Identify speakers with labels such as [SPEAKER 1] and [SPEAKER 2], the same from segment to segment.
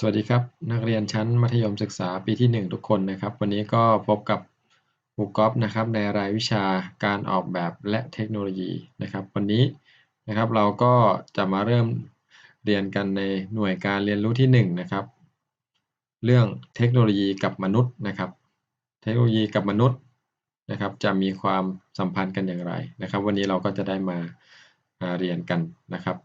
[SPEAKER 1] สวัสดีครับ นักเรียนชั้นมัธยมศึกษาปีที่ 1 ทุกคนนะครับ วันนี้ก็พบกับครูก๊อฟนะครับในรายวิชาการออกแบบและเทคโนโลยีนะครับ วันนี้นะครับเราก็จะมาเริ่มเรียนกันในหน่วยการเรียนรู้ที่ 1 นะครับ เรื่องเทคโนโลยีกับมนุษย์นะครับ เทคโนโลยีกับมนุษย์นะครับ จะมีความสัมพันธ์กันอย่างไรนะครับ วันนี้เราก็จะได้มาเรียนกันนะครับ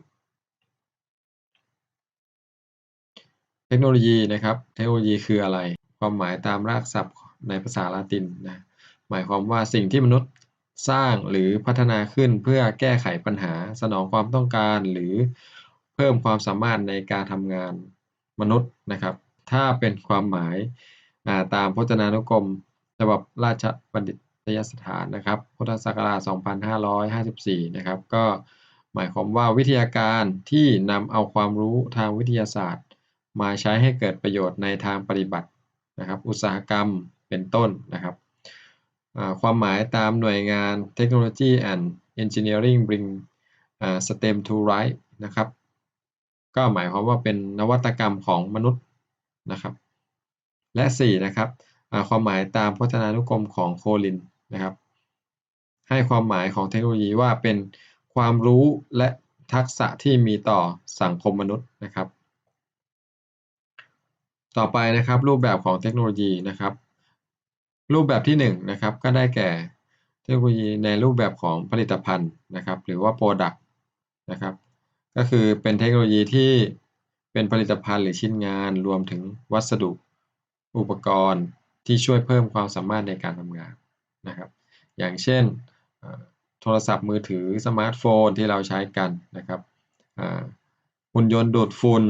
[SPEAKER 1] ทคโนโลยีนะครับ เทคโนโลยีคืออะไร ความหมายตามรากศัพท์ในภาษาละตินนะ หมายความว่าสิ่งที่มนุษย์สร้างหรือพัฒนาขึ้นเพื่อแก้ไขปัญหา สนองความต้องการหรือเพิ่มความสามารถในการทำงานมนุษย์นะครับ ถ้าเป็นความหมายตามพจนานุกรมฉบับราชบัณฑิตยสถานนะครับ พุทธศักราช 2554 นะครับ ก็หมายความว่าวิทยาการที่นำเอาความรู้ทางวิทยาศาสตร์ มาใช้ให้เกิดประโยชน์ในทางปฏิบัตินะครับ อุตสาหกรรมเป็นต้นนะครับความหมายตามหน่วยงาน Technology and Engineering bring STEM to life นะครับ ก็หมายความว่าเป็นนวัตกรรมของมนุษย์นะครับ และ 4 นะครับความหมายตามพจนานุกรมของโคลินนะครับ ให้ความหมายของเทคโนโลยีว่าเป็นความรู้และทักษะที่มีต่อสังคมมนุษย์นะครับ ต่อไปนะครับรูปแบบของเทคโนโลยีนะครับ รูปแบบที่1นนะครับก็ได้แก่เทคโนโลยีในรูปแบบของผลิตภัณฑ์นะครับ หรือว่า Product นะครับก็คือเป็นเทคโนโลยีที่เป็นผลิตภัณฑ์หรือชิ้นงานรวมถึงวัสดุอุปกรณ์ที่ช่วยเพิ่มความสามารถในการทำงานนะครับ อย่างเช่นโทรศัพท์มือถือสมาร์ทโฟนที่เราใช้กันนะครับหุ่นยนต์ดูดฝุ่น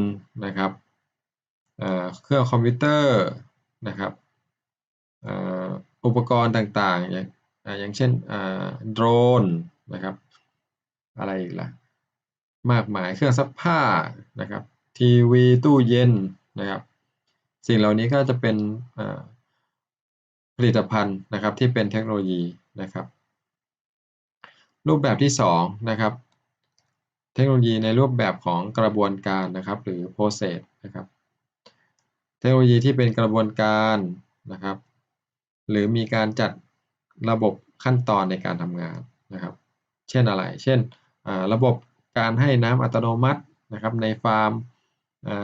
[SPEAKER 1] นะครับ เครื่องคอมพิวเตอร์นะครับอุปกรณ์ต่างๆ อย่างอย่างเช่นโดรนนะครับอะไรอีกล่ะมากมายเครื่องซักผ้านะครับทีวีตู้เย็นนะครับ สิ่งเหล่านี้ก็จะเป็นผลิตภัณฑ์นะครับที่เป็นเทคโนโลยีนะครับ รูปแบบที่2นะครับเทคโนโลยีในรูปแบบของกระบวนการนะครับ หรือ process นะครับ เทคโนโลยีที่เป็นกระบวนการนะครับ หรือมีการจัดระบบขั้นตอนในการทำงานนะครับ เช่นอะไร เช่นระบบการให้น้ำอัตโนมัตินะครับในฟาร์ม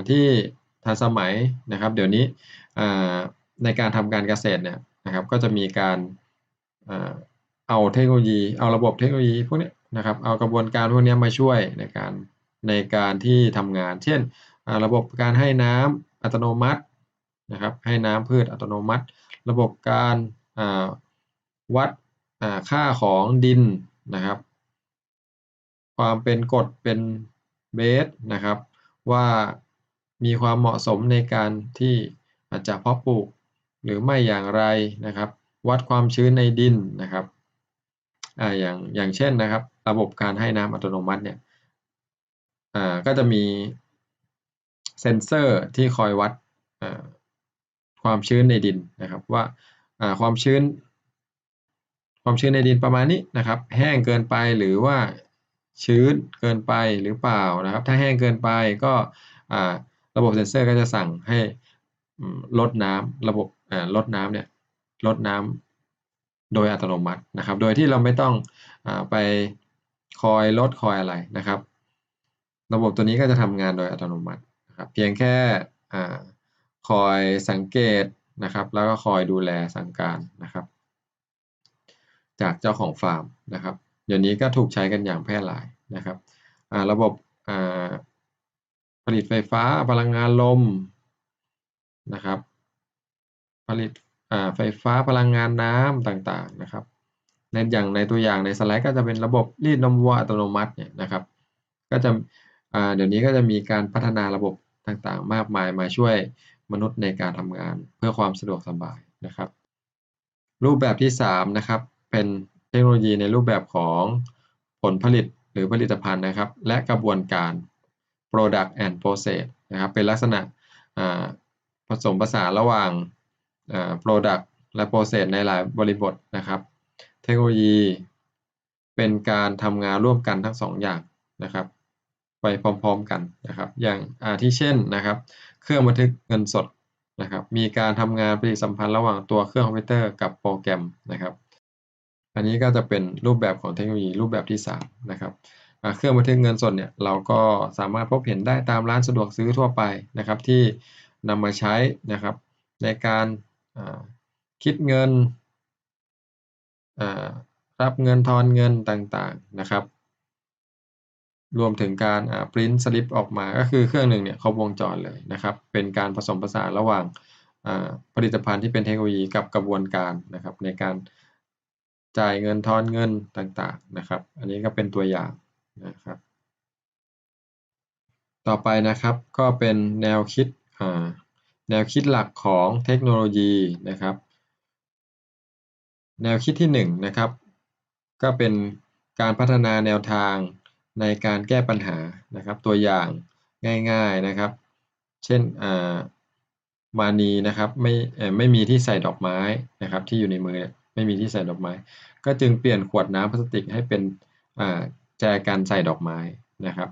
[SPEAKER 1] ที่ทันสมัยนะครับ เดี๋ยวนี้ในการทำการเกษตรเนี่ยนะครับ ก็จะมีการเอาเทคโนโลยี เอาระบบเทคโนโลยีพวกนี้นะครับ เอากระบวนการพวกนี้มาช่วยในการในการที่ทำงาน เช่นระบบการให้น้ำอัตโนมัติ นะครับให้น้ำพืชอัตโนมัติ ระบบการวัดค่าของดินนะครับ ความเป็นกรดเป็นเบสนะครับ ว่ามีความเหมาะสมในการที่อาจจะเพาะปลูกหรือไม่อย่างไรนะครับ วัดความชื้นในดินนะครับออย่างอย่างเช่นนะครับ ระบบการให้น้ำอัตโนมัติเนี่ยอ่าก็จะมีเซนเซอร์ที่คอยวัด ความชื้นในดินนะครับว่าความชื้น ความชื้นในดินประมาณนี้นะครับ แห้งเกินไปหรือว่าชื้นเกินไปหรือเปล่านะครับ ถ้าแห้งเกินไปก็ระบบเซ็นเซอร์ก็จะสั่งให้ลดน้ำระบบลดน้ำเนี่ยลดน้ำโดยอัตโนมัตินะครับ โดยที่เราไม่ต้องอไปคอยลดคอยอะไรนะครับ ระบบตัวนี้ก็จะทำงานโดยอัตโนมัตินะครับ เพียงแค่ คอยสังเกตนะครับ แล้วก็คอยดูแลสั่งการนะครับ จากเจ้าของฟาร์มนะครับ เดี๋ยวนี้ก็ถูกใช้กันอย่างแพร่หลายนะครับระบบผลิตไฟฟ้าพลังงานลมนะครับ ผลิตไฟฟ้าพลังงานน้ำต่างๆนะครับในอย่างในตัวอย่างในสไลด์ก็จะเป็นระบบรีดนมวัวอัตโนมัติเนี่ยนะครับ ก็จะเดี๋ยวนี้ก็จะมีการพัฒนาระบบต่างๆ มากมายมาช่วย มนุษย์ในการทำงานเพื่อความสะดวกสบายนะครับ รูปแบบที่3นะครับเป็นเทคโนโลยีในรูปแบบของผลผลิตหรือผลิตภัณฑ์นะครับ และกระบวนการ product and process นะครับเป็นลักษณะผสมผสานระหว่าง product และ process ในหลายบริบทนะครับ เทคโนโลยีเป็นการทำงานร่วมกันทั้งสองอย่างนะครับ ไปพร้อมๆกันนะครับ อย่างที่เช่นนะครับ ครื่องบันทึกเงินสดนะครับ มีการทำงานปฏิสัมพันธ์ระหว่างตัวเครื่องคอมพิวเตอร์กับโปรแกรมนะครับ อันนี้ก็จะเป็นรูปแบบของเทคโนโลยีรูปแบบที่3นะครับเครื่องบันทึกเงินสดเนี่ยเราก็สามารถพบเห็นได้ตามร้านสะดวกซื้อทั่วไปนะครับ ที่นำมาใช้นะครับ ในการคิดเงินรับเงินทอนเงินต่างๆนะครับ รวมถึงการปริ้นสลิปออกมาก็คือเครื่องหนึ่งเนี่ยครบวงจรเลยนะครับ เป็นการผสมผสานระหว่างผลิตภัณฑ์ที่เป็นเทคโนโลยีกับกระบวนการนะครับ ในการจ่ายเงินทอนเงินต่างๆนะครับ อันนี้ก็เป็นตัวอย่างนะครับ ต่อไปนะครับก็เป็นแนวคิดแนวคิดหลักของเทคโนโลยีนะครับ แนวคิดที่1นนะครับ ก็เป็นการพัฒนาแนวทาง ในการแก้ปัญหานะครับ ตัวอย่างง่ายๆนะครับ เช่นมานีนะครับไม่ไม่มีที่ใส่ดอกไม้นะครับ ที่อยู่ในมือไม่มีที่ใส่ดอกไม้ ก็จึงเปลี่ยนขวดน้ำพลาสติกให้เป็นแจกันใส่ดอกไม้นะครับ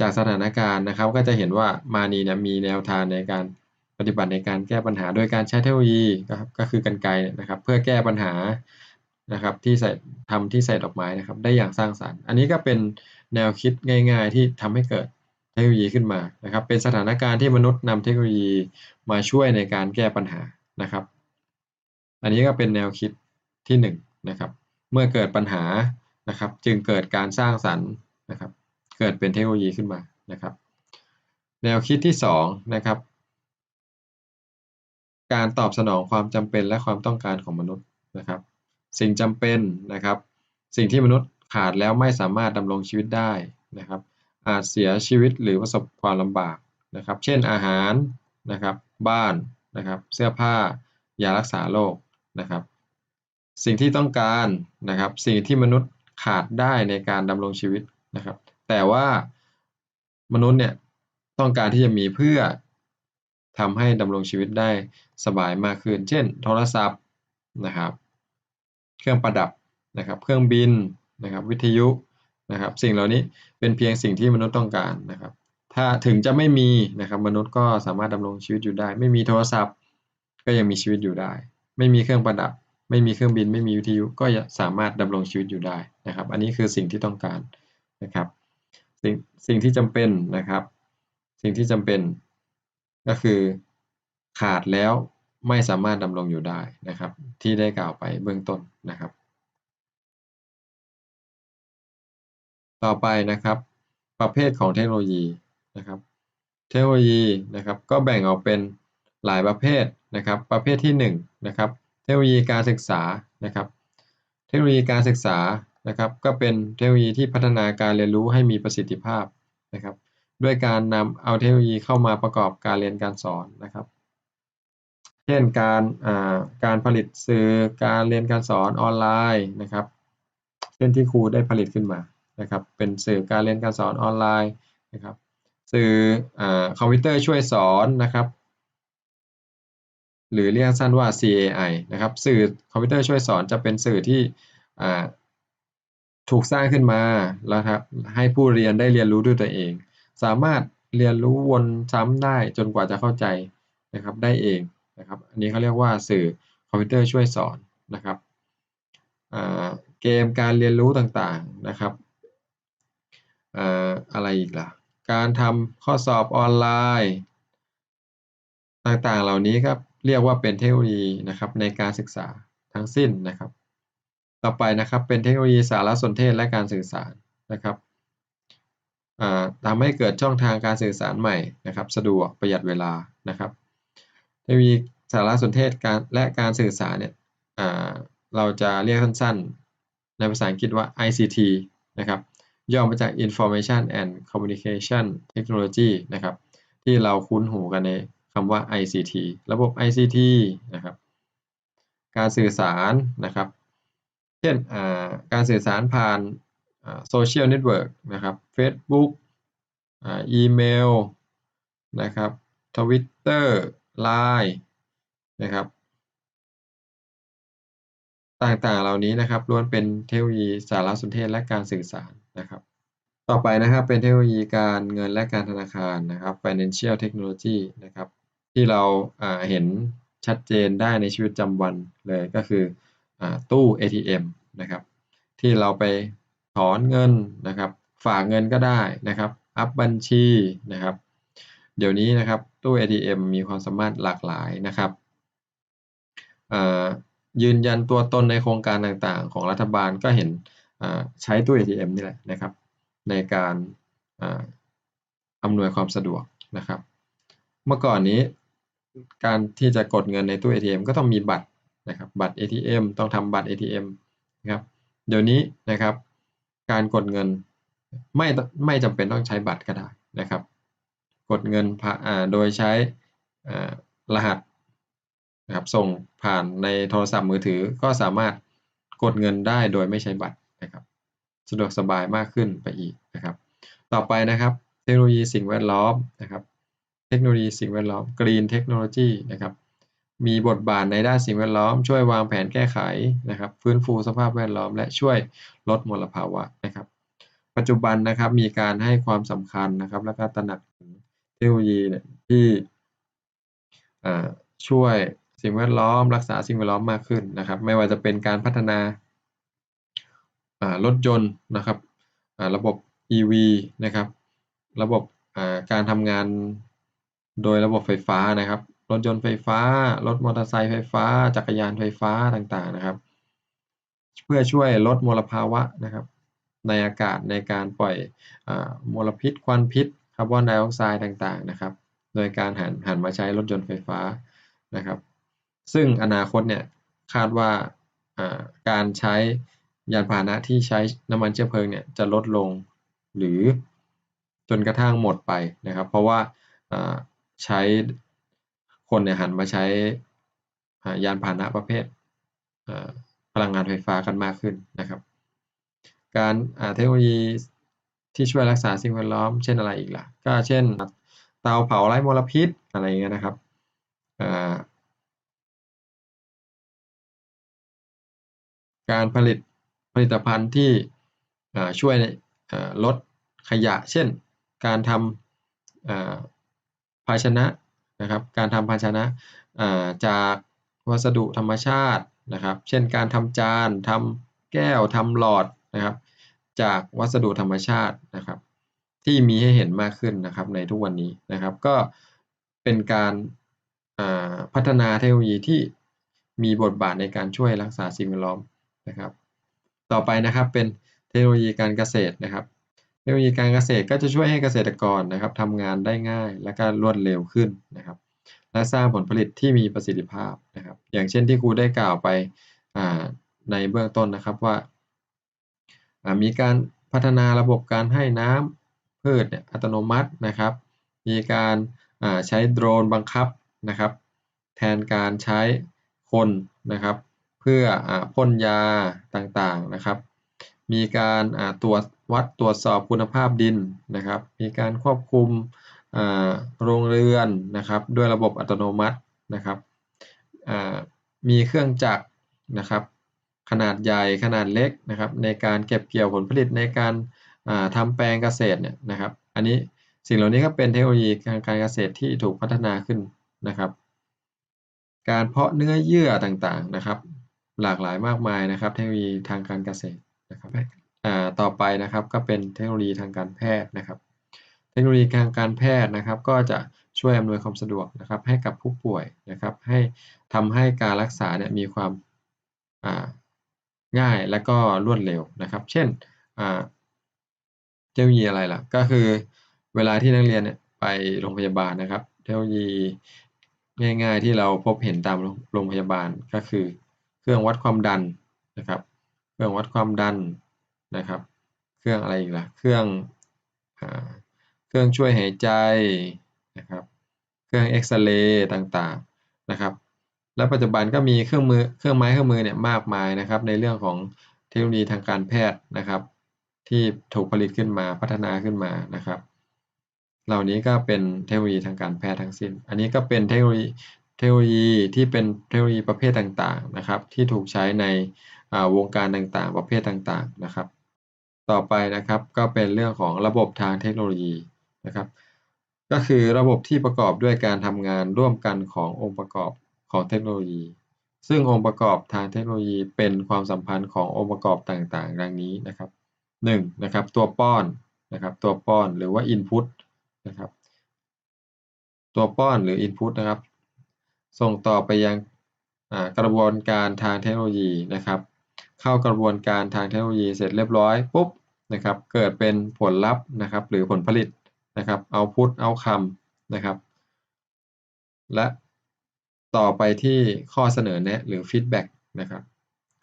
[SPEAKER 1] จากสถานการณ์นะครับ ก็จะเห็นว่ามานีเนี่ยมีแนวทางในการปฏิบัติในการแก้ปัญหาโดยการใช้เทคโนโลยีนะครับก็คือกันไกนะครับ เพื่อแก้ปัญหา นะครับที่ใส่ทำที่ใส่ดอกไม้นะครับ ได้อย่างสร้างสรรค์ อันนี้ก็เป็นแนวคิดง่าย ๆ ที่ทำให้เกิดเทคโนโลยีขึ้นมานะครับ เป็นสถานการณ์ที่มนุษย์นำเทคโนโลยีมาช่วยในการแก้ปัญหานะครับ อันนี้ก็เป็นแนวคิดที่1นนะครับ เมื่อเกิดปัญหานะครับ จึงเกิดการสร้างสรรค์นะครับ เกิดเป็นเทคโนโลยีขึ้นมานะครับ แนวคิดที่2นะครับ การตอบสนองความจำเป็นและความต้องการของมนุษย์นะครับ สิ่งจำเป็นนะครับ สิ่งที่มนุษย์ขาดแล้วไม่สามารถดำรงชีวิตได้นะครับ อาจเสียชีวิตหรือประสบความลำบากนะครับ เช่นอาหารนะครับ บ้านนะครับ เสื้อผ้ายารักษาโรคนะครับ สิ่งที่ต้องการนะครับ สิ่งที่มนุษย์ขาดได้ในการดำรงชีวิตนะครับ แต่ว่ามนุษย์เนี่ยต้องการที่จะมีเพื่อทำให้ดำรงชีวิตได้สบายมากขึ้น เช่น โทรศัพท์นะครับ เครื่องประดับนะครับ เครื่องบินนะครับ วิทยุนะครับ สิ่งเหล่านี้เป็นเพียงสิ่งที่มนุษย์ต้องการนะครับ ถ้าถึงจะไม่มีนะครับมนุษย์ก็สามารถดำรงชีวิตอยู่ได้ ไม่มีโทรศัพท์ ก็ยังมีชีวิตอยู่ได้ ไม่มีเครื่องประดับ ไม่มีเครื่องบิน ไม่มีวิทยุก็สามารถดำรงชีวิตอยู่ได้นะครับ อันนี้คือสิ่งที่ต้องการนะครับ สิ่งสิ่งที่จำเป็นนะครับ สิ่งที่จำเป็นก็คือขาดแล้ว ไม่สามารถดำรงอยู่ได้นะครับ ที่ได้กล่าวไปเบื้องต้นนะครับ ต่อไปนะครับ ประเภทของเทคโนโลยีนะครับ เทคโนโลยีนะครับ ก็แบ่งออกเป็นหลายประเภทนะครับ ประเภทที่1นนะครับ เทคโนโลยีการศึกษานะครับ เทคโนโลยีการศึกษานะครับ ก็เป็นเทคโนโลยีที่พัฒนาการเรียนรู้ให้มีประสิทธิภาพนะครับ ด้วยการนำเอาเทคโนโลยีเข้ามาประกอบการเรียนการสอนนะครับ ช่นการการผลิตสื่อการเรียนการสอนออนไลน์นะครับ เช่นที่ครูได้ผลิตขึ้นมานะครับ เป็นสื่อการเรียนการสอนออนไลน์นะครับ สื่ออคอมพิวเตอร์ช่วยสอนนะครับ หรือเรียกสั้นว่า CAI นะครับ สื่อคอมพิวเตอร์ช่วยสอนจะเป็นสื่อที่ถูกสร้างขึ้นมาแล้วครับให้ผู้เรียนได้เรียนรู้ด้วยตัวเอง สามารถเรียนรู้วนซ้ำได้จนกว่าจะเข้าใจนะครับได้เอง นะครับ อันนี้เขาเรียกว่าสื่อคอมพิวเตอร์ช่วยสอนนะครับเกมการเรียนรู้ต่างๆนะครับอะไรอีกล่ะ การทำข้อสอบออนไลน์ ต่างๆเหล่านี้ครับเรียกว่าเป็นเทคโนโลยีนะครับในการศึกษาทั้งสิ้นนะครับ ต่อไปนะครับเป็นเทคโนโลยีสารสนเทศและการสื่อสารนะครับทำให้เกิดช่องทางการสื่อสารใหม่นะครับ สะดวกประหยัดเวลานะครับ ทคโนโลยีสารสนเทศการและการสื่อสารเนี่ยเราจะเรียกสั้นๆ ในภาษาอังกฤษว่า ICT นะครับย่อมาจาก Information and Communication Technology นะครับ ที่เราคุ้นหูกันในคำว่า ICT ระบบ ICT นะครับ การสื่อสารนะครับ เช่นการสื่อสารผ่านโซเชียลเน็ตเวิร์กนะครับ Facebook อีเมลนะครับ Twitter ไลน์นะครับ ต่างๆเหล่านี้นะครับล้วนเป็นเทคโนโลยีสารสนเทศและการสื่อสารนะครับ ต่อไปนะครับเป็นเทคโนโลยีการเงินและการธนาคารนะครับ financial technology นะครับ ที่เราเห็นชัดเจนได้ในชีวิตประจำวันเลยก็คืออตู้ ATM นะครับ ที่เราไปถอนเงินนะครับ ฝากเงินก็ได้นะครับ อัพบัญชีนะครับ เดี๋ยวนี้นะครับตู้ ATM มีความสามารถหลากหลายนะครับยืนยันตัวตนในโครงการต่างๆ ของรัฐบาลก็เห็นใช้ตู้ ATM นี่แหละนะครับ ในการอำนวยความสะดวกนะครับ เมื่อก่อนนี้การที่จะกดเงินในตู้ ATM ก็ต้องมีบัตรนะครับบัตร ATM ต้องทำบัตร ATM นะครับเดี๋ยวนี้นะครับ การกดเงินไม่ไม่จำเป็นต้องใช้บัตรก็ได้นะครับ กดเงินโดยใช้รหัสนะครับส่งผ่านในโทรศัพท์มือถือก็สามารถกดเงินได้โดยไม่ใช้บัตรนะครับ สะดวกสบายมากขึ้นไปอีกนะครับ ต่อไปนะครับ เทคโนโลยีสิ่งแวดล้อมนะครับ เทคโนโลยีสิ่งแวดล้อม Green Technology นะครับมีบทบาทในด้านสิ่งแวดล้อม ช่วยวางแผนแก้ไขนะครับ ฟื้นฟูสภาพแวดล้อม และช่วยลดมลภาวะนะครับ ปัจจุบันนะครับมีการให้ความสำคัญนะครับ และก็ตระหนัก เทคโนโลยีเนี่ยที่ช่วยสิ่งแวดล้อม รักษาสิ่งแวดล้อมมากขึ้นนะครับ ไม่ว่าจะเป็นการพัฒนารถยนต์นะครับระบบ EV นะครับ ระบบการทำงานโดยระบบไฟฟ้านะครับ รถยนต์ไฟฟ้า รถมอเตอร์ไซค์ไฟฟ้า จักรยานไฟฟ้าต่างๆนะครับ เพื่อช่วยลดมลภาวะนะครับ ในอากาศในการปล่อยอมลพิษควันพิษาร์บอนไดออกไซด์ต่างๆนะครับ โดยการหันหันมาใช้รถยนต์ไฟฟ้านะครับ ซึ่งอนาคตเนี่ยคาดว่าการใช้ยานพาหนะที่ใช้น้ำมันเชื้อเพลิงเนี่ยจะลดลงหรือจนกระทั่งหมดไปนะครับ เพราะว่าใช้คนเนี่ยหันมาใช้ยานพาหนะประเภทพลังงานไฟฟ้ากันมากขึ้นนะครับ การเทคโนโลยี ที่ช่วยรักษาสิ่งแวดล้อม เช่นอะไรอีกล่ะ ก็เช่น เตาเผาไร้มลพิษอะไรเงี้ยนะครับการผลิตผลิตภัณฑ์ที่ช่วยลดขยะ เช่น การทำภาชนะนะครับ การทำภาชนะจากวัสดุธรรมชาตินะครับ เช่น การทำจานทำแก้วทำหลอดนะครับ จากวัสดุธรรมชาตินะครับ ที่มีให้เห็นมากขึ้นนะครับ ในทุกวันนี้นะครับ ก็เป็นการพัฒนาเทคโนโลยีที่มีบทบาทในการช่วยรักษาสิ่งแวดล้อมนะครับ ต่อไปนะครับเป็นเทคโนโลยีการเกษตรนะครับ เทคโนโลยีการเกษตรก็จะช่วยให้เกษตรกรนะครับทำงานได้ง่าย และก็รวดเร็วขึ้นนะครับ และสร้างผลผลิตที่มีประสิทธิภาพนะครับ อย่างเช่นที่ครูได้กล่าวไปในเบื้องต้นนะครับว่า มีการพัฒนาระบบการให้น้ำพืชอัตโนมัตินะครับ มีการใช้โดรนบังคับนะครับ แทนการใช้คนนะครับ เพื่อพ่นยาต่างๆนะครับ มีการตรวจวัดตรวจสอบคุณภาพดินนะครับ มีการควบคุมโรงเรือนนะครับด้วยระบบอัตโนมัตินะครับมีเครื่องจักรนะครับ ขนาดใหญ่ขนาดเล็กนะครับในการเก็บเกี่ยวผลผลิตในการทำแปลงเกษตรเนี่ยนะครับอันนี้สิ่งเหล่านี้ก็เป็นเทคโนโลยีการการเกษตรที่ถูกพัฒนาขึ้นนะครับ การเพาะเนื้อเยื่อต่างๆนะครับ หลากหลายมากมายนะครับ เทคโนโลยีทางการเกษตรนะครับต่อไปนะครับก็เป็นเทคโนโลยีทางการแพทย์นะครับ เทคโนโลยีทางการแพทย์นะครับ ก็จะช่วยอำนวยความสะดวกนะครับ ให้กับผู้ป่วยนะครับ ให้ทำให้การรักษาเนี่ยมีความ ง่ายและก็รวดเร็วนะครับ เช่นเทคโนโลยีอะไรล่ะ ก็คือเวลาที่นักเรียนเนี่ยไปโรงพยาบาลนะครับ เทคโนโลยีง่าย ๆ ที่เราพบเห็นตามโรงพยาบาลก็คือ เครื่องวัดความดันนะครับ เครื่องวัดความดันนะครับ เครื่องอะไรอีกล่ะ เครื่องเครื่องช่วยหายใจนะครับ เครื่องเอ็กซเรย์ต่างๆนะครับ และปัจจุบันก็มีเครื่องมือเครื่องไม้เครื่องมือเนี่ยมากมายนะครับ ในเรื่องของเทคโนโลยีทางการแพทย์นะครับ ที่ถูกผลิตขึ้นมาพัฒนาขึ้นมานะครับ เหล่านี้ก็เป็นเทคโนโลยีทางการแพทย์ทั้งสิ้น อันนี้ก็เป็นเทคโนโลยีเทคโนโลยีที่เป็นเทคโนโลยีประเภทต่างๆนะครับ ที่ถูกใช้ในวงการต่างๆ ประเภทต่างๆนะครับ ต่อไปนะครับก็เป็นเรื่องของระบบทางเทคโนโลยีนะครับ ก็คือระบบที่ประกอบด้วยการทำงานร่วมกันขององค์ประกอบ ของเทคโนโลยี ซึ่งองค์ประกอบทางเทคโนโลยีเป็นความสัมพันธ์ขององค์ประกอบต่างๆ ดังนี้นะครับ 1 นะครับตัวป้อนนะครับตัวป้อนหรือว่า Input นะครับตัวป้อนหรือ Input นะครับ ส่งต่อไปยังกระบวนการทางเทคโนโลยีนะครับ เข้ากระบวนการทางเทคโนโลยีเสร็จเรียบร้อยปุ๊บนะครับเกิดเป็นผลลัพธ์นะครับหรือผลผลิตนะครับเอาพุทเอาคำนะครับ และ ต่อไปที่ข้อเสนอแนะหรือฟีดแบ็กนะครับ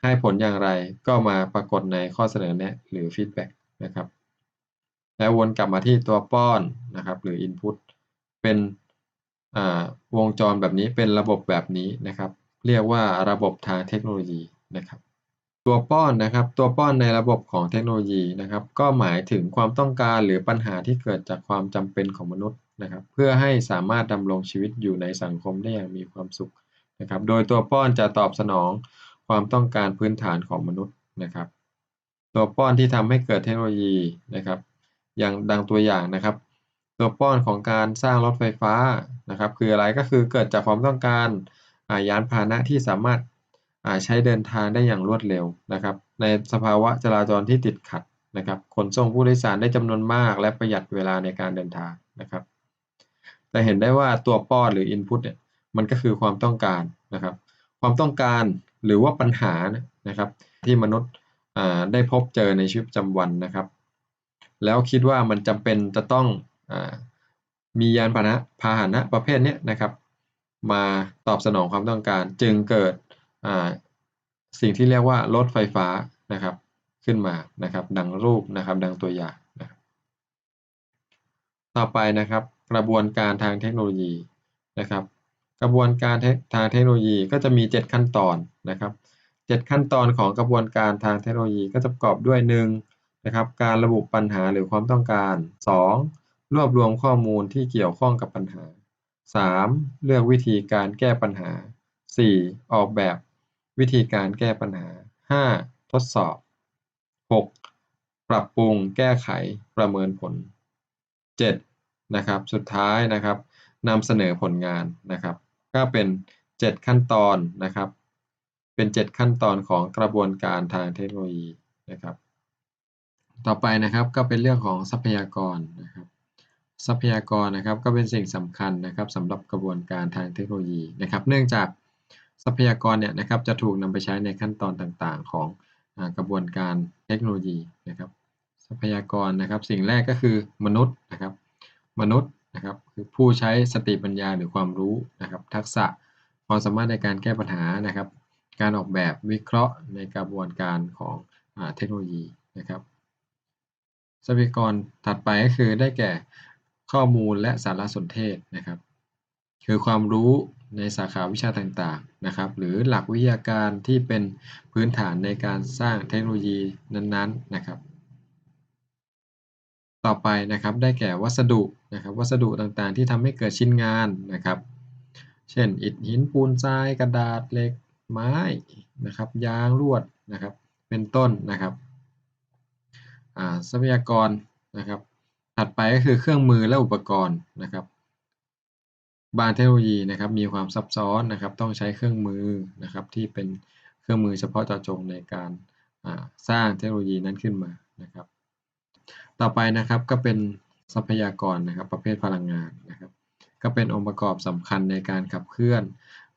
[SPEAKER 1] ให้ผลอย่างไรก็มาปรากฏในข้อเสนอแนะหรือฟีดแบ็กนะครับแล้ววนกลับมาที่ตัวป้อนนะครับหรือ Input เป็นวงจรแบบนี้เป็นระบบแบบนี้นะครับ เรียกว่าระบบทางเทคโนโลยีนะครับ ตัวป้อนนะครับ ตัวป้อนในระบบของเทคโนโลยีนะครับ ก็หมายถึงความต้องการหรือปัญหาที่เกิดจากความจำเป็นของมนุษย์ นะครับเพื่อให้สามารถดำรงชีวิตอยู่ในสังคมได้อย่างมีความสุขนะครับ โดยตัวป้อนจะตอบสนองความต้องการพื้นฐานของมนุษย์นะครับ ตัวป้อนที่ทำให้เกิดเทคโนโลยีนะครับ อย่างดังตัวอย่างนะครับ ตัวป้อนของการสร้างรถไฟฟ้านะครับ คืออะไรก็คือเกิดจากความต้องการยานพาหนะที่สามารถใช้เดินทางได้อย่างรวดเร็วนะครับ ในสภาวะจราจรที่ติดขัดนะครับขนส่งผู้โดยสารได้จำนวนมาก และประหยัดเวลาในการเดินทางนะครับ แต่เห็นได้ว่าตัวป้อนหรือ Input เนี่ยมันก็คือความต้องการนะครับ ความต้องการหรือว่าปัญหานะครับ ที่มนุษย์ได้พบเจอในชีวิตประจำวันนะครับ แล้วคิดว่ามันจำเป็นจะต้องมียานพาหนะพาหนะประเภทนี้นะครับ มาตอบสนองความต้องการ จึงเกิดสิ่งที่เรียกว่ารถไฟฟ้านะครับขึ้นมานะครับ ดังรูปนะครับ ดังตัวอย่างนะต่อไปนะครับ กระบวนการทางเทคโนโลยีนะครับ กระบวนการทางเทคโนโลยีก็จะมี 7 ขั้นตอนนะครับ 7 ขั้นตอนของกระบวนการทางเทคโนโลยีก็จะประกอบด้วย1นะครับการระบุปัญหาหรือความต้องการ 2 รวบรวมข้อมูลที่เกี่ยวข้องกับปัญหา 3. เลือกวิธีการแก้ปัญหา 4. ออกแบบวิธีการแก้ปัญหา 5. ทดสอบ 6. ปรับปรุงแก้ไขประเมินผล 7. นะครับ สุดท้ายนะครับนำเสนอผลงานนะครับ ก็เป็น 7 ขั้นตอนนะครับ เป็น 7 ขั้นตอนของกระบวนการทางเทคโนโลยีนะครับ ต่อไปนะครับก็เป็นเรื่องของทรัพยากรนะครับ ทรัพยากรนะครับก็เป็นสิ่งสำคัญนะครับสำหรับกระบวนการทางเทคโนโลยีนะครับ เนื่องจากทรัพยากรเนี่ยนะครับจะถูกนำไปใช้ในขั้นตอนต่างๆ ของกระบวนการเทคโนโลยีนะครับ ทรัพยากรนะครับ สิ่งแรกก็คือมนุษย์นะครับ มนุษย์นะครับคือผู้ใช้สติปัญญาหรือความรู้นะครับ ทักษะความสามารถในการแก้ปัญหานะครับ การออกแบบวิเคราะห์ในกระบวนการของเทคโนโลยีนะครับทรัพยากรถัดไปก็คือได้แก่ข้อมูลและสารสนเทศนะครับ คือความรู้ในสาขาวิชาต่างๆนะครับ หรือหลักวิทยาการที่เป็นพื้นฐานในการสร้างเทคโนโลยีนั้นๆนะครับ ต่อไปนะครับได้แก่วัสดุนะครับวัสดุต่างๆ ที่ทำให้เกิดชิ้นงานนะครับ เช่นอิฐหินปูนทรายกระดาษเหล็กไม้นะครับยางลวดนะครับเป็นต้นนะครับทรัพยากรนะครับถัดไปก็คือเครื่องมือและอุปกรณ์นะครับบางเทคโนโลยีนะครับมีความซับซ้อนนะครับต้องใช้เครื่องมือนะครับที่เป็นเครื่องมือเฉพาะเจาะจงในการสร้างเทคโนโลยีนั้นขึ้นมานะครับ ต่อไปนะครับก็เป็นทรัพยากรนะครับ ประเภทพลังงานนะครับ ก็เป็นองค์ประกอบสำคัญในการขับเคลื่อน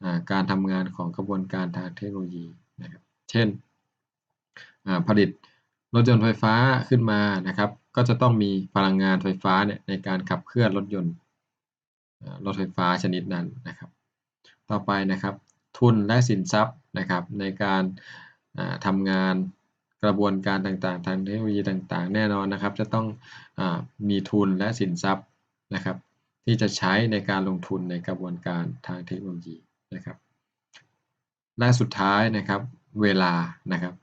[SPEAKER 1] อการทำงานของกระบวนการทางเทคโนโลยีนะครับ เช่นผลิตรถยนต์ไฟฟ้าขึ้นมานะครับ ก็จะต้องมีพลังงานไฟฟ้าเนี่ยในการขับเคลื่อนรถยนต์รถไฟฟ้าชนิดนั้นนะครับ ต่อไปนะครับ ทุนและสินทรัพย์นะครับในการทำงาน กระบวนการต่างๆ ทางเทคโนโลยีต่างๆ แน่นอนนะครับ จะต้องอมีทุนและสินทรัพย์นะครับ ที่จะใช้ในการลงทุนในกระบวนการทางเทคโนโลยีนะครับ และสุดท้ายนะครับเวลานะครับ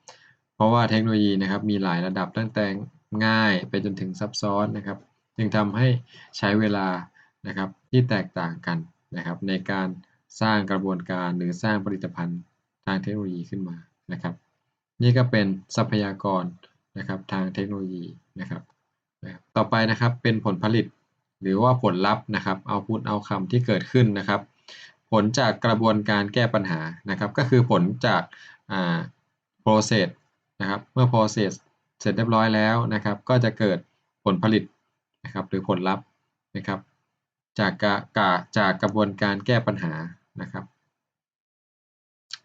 [SPEAKER 1] เพราะว่าเทคโนโลยีนะครับมีหลายระดับตั้งแต่ง่ายไปจนถึงซับซ้อนนะครับ จึงทำให้ใช้เวลานะครับที่แตกต่างกันนะครับ ในการสร้างกระบวนการหรือสร้างผลิตภัณฑ์ทางเทคโนโลยีขึ้นมานะครับ นี่ก็เป็นทรัพยากรนะครับทางเทคโนโลยีนะครับ ต่อไปนะครับเป็นผลผลิตหรือว่าผลลัพธ์นะครับเอาพูดเอาคำที่เกิดขึ้นนะครับ ผลจากกระบวนการแก้ปัญหานะครับ ก็คือผลจากอ่า process นะครับเมื่อ process เสร็จเรียบร้อยแล้วนะครับ ก็จะเกิดผลผลิตนะครับหรือผลลัพธ์นะครับ จากกะจากกระบวนการแก้ปัญหานะครับ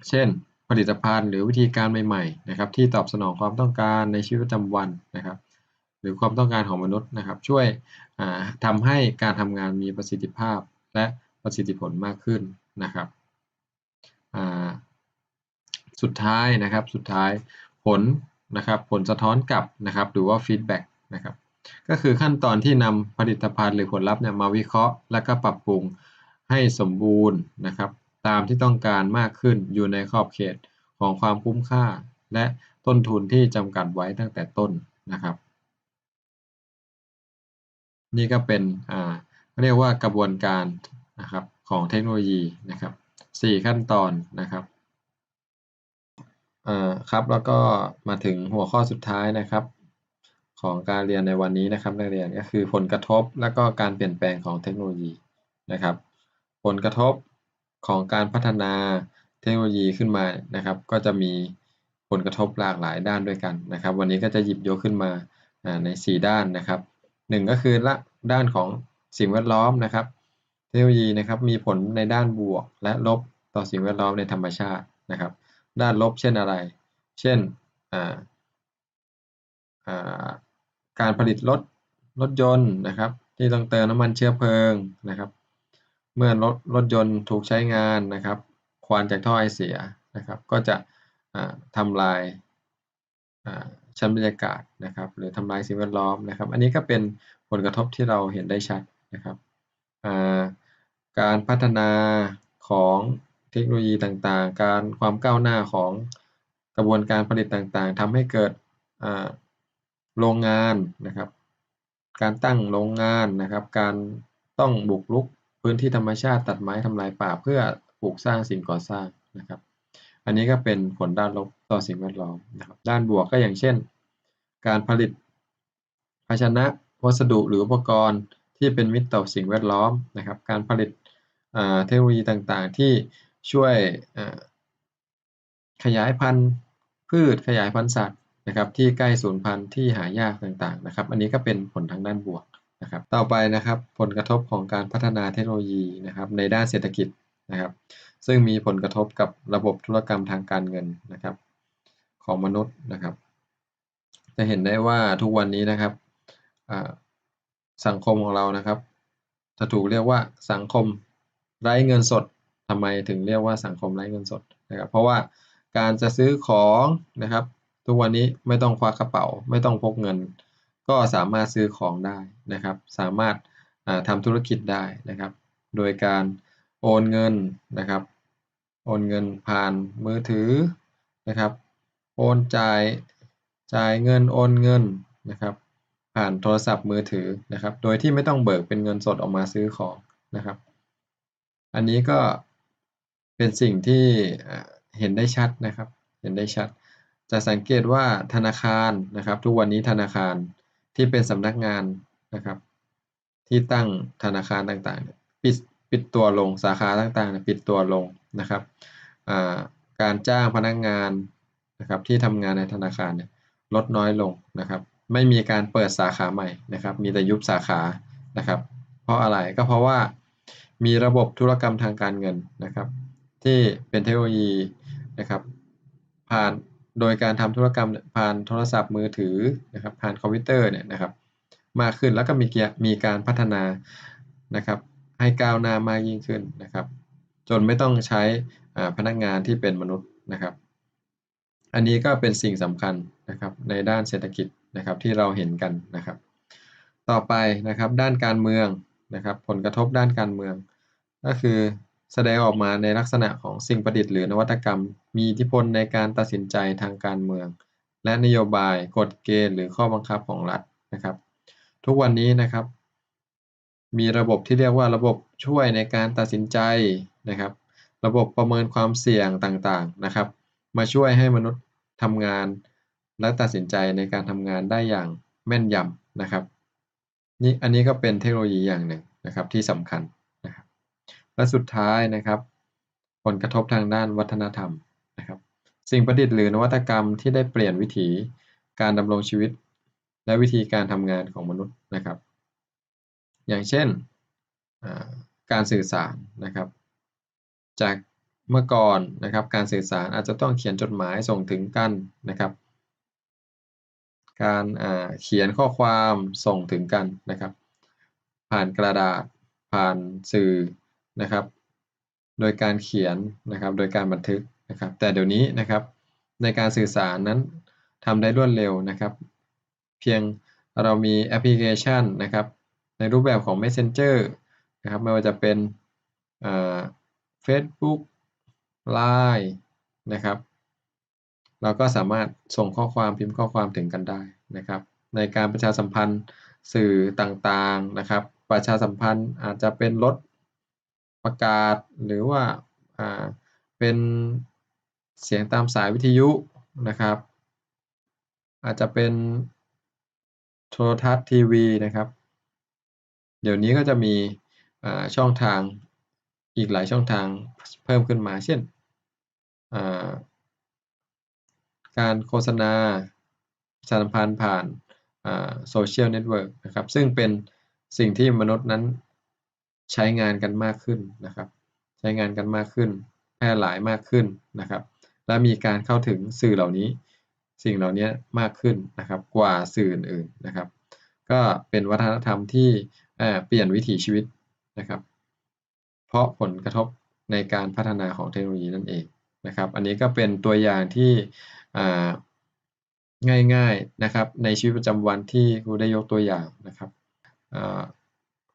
[SPEAKER 1] เช่น ผลิตภัณฑ์หรือวิธีการใหม่ๆนะครับที่ตอบสนองความต้องการในชีวิตประจำวันนะครับ หรือความต้องการของมนุษย์นะครับ ช่วยทำให้การทำงานมีประสิทธิภาพและประสิทธิผลมากขึ้นนะครับสุดท้ายนะครับสุดท้ายผลนะครับผลสะท้อนกลับนะครับหรือว่าฟีดแบ็กนะครับก็คือขั้นตอนที่นำผลิตภัณฑ์หรือผลลัพธ์เนี่ยมาวิเคราะห์ และก็ปรับปรุงให้สมบูรณ์นะครับ ตามที่ต้องการมากขึ้นอยู่ในขอบเขตของความคุ้มค่า และต้นทุนที่จำกัดไว้ตั้งแต่ต้นนะครับ นี่ก็เป็นอ่าเรียกว่ากระบวนการนะครับของเทคโนโลยีนะครับ4ขั้นตอนนะครับอ่าครับแล้วก็มาถึงหัวข้อสุดท้ายนะครับของการเรียนในวันนี้นะครับนักเรียนก็คือผลกระทบและก็การเปลี่ยนแปลงของเทคโนโลยีนะครับ ผลกระทบ ของการพัฒนาเทคโนโลยีขึ้นมานะครับ ก็จะมีผลกระทบหลากหลายด้านด้วยกันนะครับ วันนี้ก็จะหยิบยกขึ้นมาใน 4 ด้านนะครับหนึ่งก็คือละด้านของสิ่งแวดล้อมนะครับ เทคโนโลยีนะครับมีผลในด้านบวกและลบต่อสิ่งแวดล้อมในธรรมชาตินะครับ ด้านลบเช่นอะไร เช่นการผลิตรถรถยนต์นะครับ ที่ต้องเติมน้ำมันเชื้อเพลิงนะครับ เมื่อรถรถยนต์ถูกใช้งานนะครับ ควันจากท่อไอเสียนะครับ ก็จะทำลายชั้นบรรยากาศนะครับ หรือทำลายสิ่งแวดล้อมนะครับ อันนี้ก็เป็นผลกระทบที่เราเห็นได้ชัดนะครับ การพัฒนาของเทคโนโลยีต่างๆ การความก้าวหน้าของกระบวนการผลิตต่างๆทำให้เกิดโรงงานนะครับ การตั้งโรงงานนะครับ การต้องบุกรุก พื้นที่ธรรมชาติตัดไม้ทำลายป่าเพื่อปลูกสร้างสิ่งก่อสร้างนะครับ อันนี้ก็เป็นผลด้านลบต่อสิ่งแวดล้อมนะครับ ด้านบวกก็อย่างเช่น การผลิตภาชนะวัสดุหรืออุปกรณ์ที่เป็นมิตรต่อสิ่งแวดล้อมนะครับ การผลิตเทคโนโลยีต่างๆ ที่ช่วยขยายพันธุ์พืชขยายพันธุ์สัตว์นะครับ ที่ใกล้สูญพันธุ์ที่หายากต่างๆนะครับ อันนี้ก็เป็นผลทางด้านบวก นะครับต่อไปนะครับผลกระทบของการพัฒนาเทคโนโลยีนะครับในด้านเศรษฐกิจนะครับ ซึ่งมีผลกระทบกับระบบธุรกรรมทางการเงินนะครับ ของมนุษย์นะครับ จะเห็นได้ว่าทุกวันนี้นะครับสังคมของเรานะครับจะถูกเรียกว่าสังคมไร้เงินสดทำไมถึงเรียกว่าสังคมไร้เงินสดนะครับ เพราะว่าการจะซื้อของนะครับ ทุกวันนี้ไม่ต้องควักกระเป๋า ไม่ต้องพกเงิน ก็สามารถซื้อของได้นะครับ สามารถทำธุรกิจได้นะครับ โดยการโอนเงินนะครับ โอนเงินผ่านมือถือนะครับ โอนจ่ายจ่ายเงินโอนเงินนะครับ ผ่านโทรศัพท์มือถือนะครับ โดยที่ไม่ต้องเบิกเป็นเงินสดออกมาซื้อของนะครับ อันนี้ก็เป็นสิ่งที่เห็นได้ชัดนะครับ เห็นได้ชัด จะสังเกตว่าธนาคารนะครับ ทุกวันนี้ธนาคาร ที่เป็นสำนักงานนะครับ ที่ตั้งธนาคารต่างๆปิดปิดตัวลงสาขาต่างๆ ปิดตัวลงนะครับการจ้างพนักงานนะครับที่ทำงานในธนาคารเนี่ยลดน้อยลงนะครับ ไม่มีการเปิดสาขาใหม่นะครับ มีแต่ยุบสาขานะครับ เพราะอะไรก็เพราะว่ามีระบบธุรกรรมทางการเงินนะครับ ที่เป็นเทคโนโลยีนะครับ ผ่าน โดยการทำธุรกรรมผ่านโทรศัพท์มือถือนะครับผ่านคอมพิวเตอร์เนี่ยนะครับมากขึ้นแล้วก็มีเกียมีการพัฒนานะครับให้ก้าวหน้ามากยิ่งขึ้นนะครับ จนไม่ต้องใช้พนักงานที่เป็นมนุษย์นะครับ อันนี้ก็เป็นสิ่งสำคัญนะครับในด้านเศรษฐกิจนะครับที่เราเห็นกันนะครับ ต่อไปนะครับด้านการเมืองนะครับ ผลกระทบด้านการเมือง ก็คือ แสดงออกมาในลักษณะของสิ่งประดิษฐ์หรือนวัตกรรม มีอิทธิพลในการตัดสินใจทางการเมือง และนโยบาย กฎเกณฑ์ หรือข้อบังคับของรัฐนะครับ ทุกวันนี้นะครับ มีระบบที่เรียกว่าระบบช่วยในการตัดสินใจนะครับ ระบบประเมินความเสี่ยงต่างๆนะครับ มาช่วยให้มนุษย์ทำงาน และตัดสินใจในการทำงานได้อย่างแม่นยำนะครับนี่อันนี้ก็เป็นเทคโนโลยีอย่างหนึ่งนะครับที่สำคัญ และสุดท้ายนะครับ ผลกระทบทางด้านวัฒนธรรมนะครับ สิ่งประดิษฐ์หรือนวัตกรรมที่ได้เปลี่ยนวิถีการดำรงชีวิต และวิธีการทำงานของมนุษย์นะครับ อย่างเช่นการสื่อสารนะครับ จากเมื่อก่อนนะครับการสื่อสารอาจจะต้องเขียนจดหมายส่งถึงกันนะครับ การเขียนข้อความส่งถึงกันนะครับ ผ่านกระดาษผ่านสื่อ นะครับ โดยการเขียนนะครับ โดยการบันทึกนะครับ แต่เดี๋ยวนี้นะครับในการสื่อสารนั้นทำได้รวดเร็วนะครับ เพียงเรามีแอปพลิเคชันนะครับ ในรูปแบบของ Messenger นะครับ ไม่ว่าจะเป็นเฟซบุ๊กไลน์นะครับ เราก็สามารถส่งข้อความพิมพ์ข้อความถึงกันได้นะครับ ในการประชาสัมพันธ์สื่อต่างๆนะครับ ประชาสัมพันธ์อาจจะเป็นรถ ประกาศหรือว่าเป็นเสียงตามสายวิทยุนะครับ อาจจะเป็นโทรทัศน์ทีวีนะครับ เดี๋ยวนี้ก็จะมีช่องทางอีกหลายช่องทางเพิ่มขึ้นมาเช่น การโฆษณาประชาสัมพันธ์ผ่านโซเชียลเน็ตเวิร์กนะครับ ซึ่งเป็นสิ่งที่มนุษย์นั้น ใช้งานกันมากขึ้นนะครับ ใช้งานกันมากขึ้น แพร่หลายมากขึ้นนะครับ และมีการเข้าถึงสื่อเหล่านี้ สิ่งเหล่านี้มากขึ้นนะครับ กว่าสื่ออื่นนะครับ ก็เป็นวัฒนธรรมที่เปลี่ยนวิถีชีวิตนะครับ เพราะผลกระทบในการพัฒนาของเทคโนโลยีนั่นเองนะครับ อันนี้ก็เป็นตัวอย่างที่ง่ายๆนะครับ ในชีวิตประจำวันที่ครูได้ยกตัวอย่างนะครับ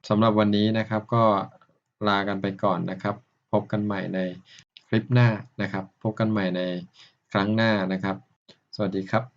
[SPEAKER 1] สำหรับวันนี้นะครับก็ลากันไปก่อนนะครับ พบกันใหม่ในคลิปหน้านะครับ พบกันใหม่ในครั้งหน้านะครับ สวัสดีครับ